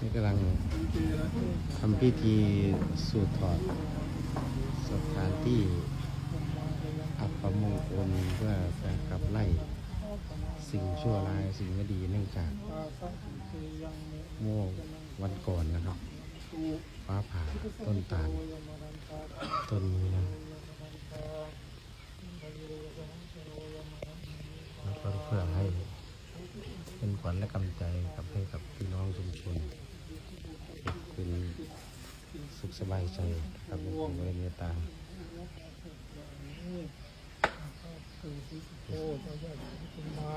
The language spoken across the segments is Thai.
นี่กำลังทำพิธีสูดถอดสถานที่อัปมงคลเพื่อการขับไล่สิ่งชั่วร้ายสิ่งไม่ดีเนื่องจากเมื่อวันก่อนนะครับฟ้าผ่าต้นตาลต้นนี้นะแล้วก็เพื่อให้เป็นขวัญและกำลังใจกับให้กับพี่น้องชุมชน ขสบายใจครับผมเป็นเมตตาโอ้เจ้าใหญ่ขึ้นมา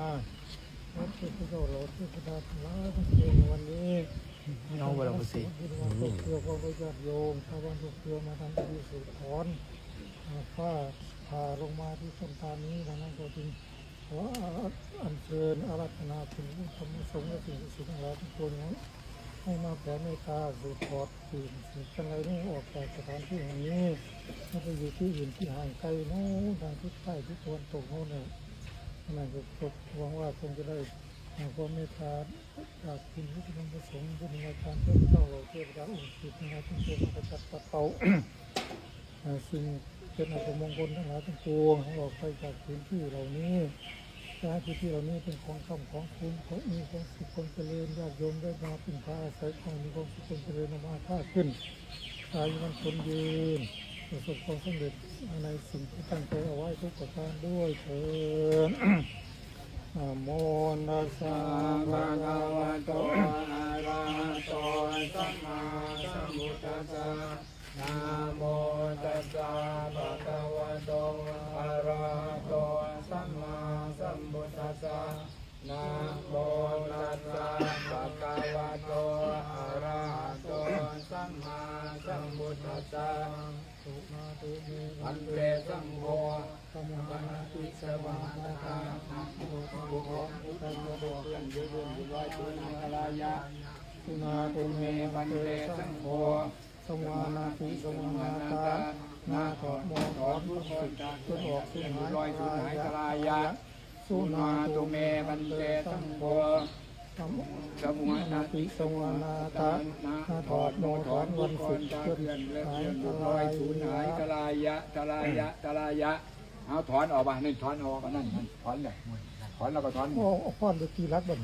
วัดเทพเจ้าเราทพดาทั้งหลาทั้งวงวันนี้น้องเวลาภาษีที่เราทุกเครือของญาติโยมชาวบ้านทุกเครือมาทำพิธีสืบถอนฟ้าผ่าลงมาที่ต้นตานี้ดังนั้นก็จึงขออัญเชิญอารัธนาถึงผู้ทำสงฆ์และสิ่งศักดิ์สิทธิ์ทั้งหลายทั้งปวงนั้น ให้มาแผ่เมตตาสืบทอดสิ่งสิ่งทั้งหลายนี้ออกจากสถานที่แห่งนี้ไม่ไปอยู่ที่อื่นที่ห่างไกลโน้นทางทิศใต้ทิศตะวันตกโน้นเนี่ยนั่นก็ก็หวังว่าคงจะได้ความเมตตาจากคุณผู้ชมประสงค์ผู้มีอาการเพิ่มเติมเทวดาองค์สิทธิ์ในทุกตัวประจัดปัดเป่าอ่าสิ่งเป็นอัปมงคลทั้งหลายทั้งปวงให้ออกไปจากพื้นที่เหล่านี้ สถานที่ที่เหล่านี้เป็นของคำของคุณของมีของสุขของเจริญญาติโยมได้มาพึ่งพาอาศัยของมีของสุขของเจริญนำมาค่าขึ้นอายุมันคนยืนประสบความสำเร็จในสิ่งที่ตั้งใจเอาไว้ทุกประการด้วยเถิดนะโมนัสสะภะคะวะโตอะระหะโตสัมมาสัมพุทธัสสะนะโมตัสสะภะคะวะโต นะโมตัสสะภะคะวะโตอะระหะโตสัมมาสัมพุทธัสสะสุมาตุเมอันเตสังโฆสมุปนาติสวานาคานะโตัสสะภะคะวะโตอะระหะโตสัมมาสัมพุทธัสสะสุนาตุเมบันเตสังโฆสวานาติสวานาตานาถอดมองถอนพุทธจนออกสุหายลอยสุหายกลายะ สุนาตุเมบันเตสังโฆสวานาติสวนาตานาถอดมองถอนวันสุดจนหายกลอยสูญหายตลายะตลายะตลายะเอาถอนออกมาหนึ่งถอนออกมานั่นกันถอนเลยถอนแล้วก็ถอนโอ้พ่อนไปตีรักบ่น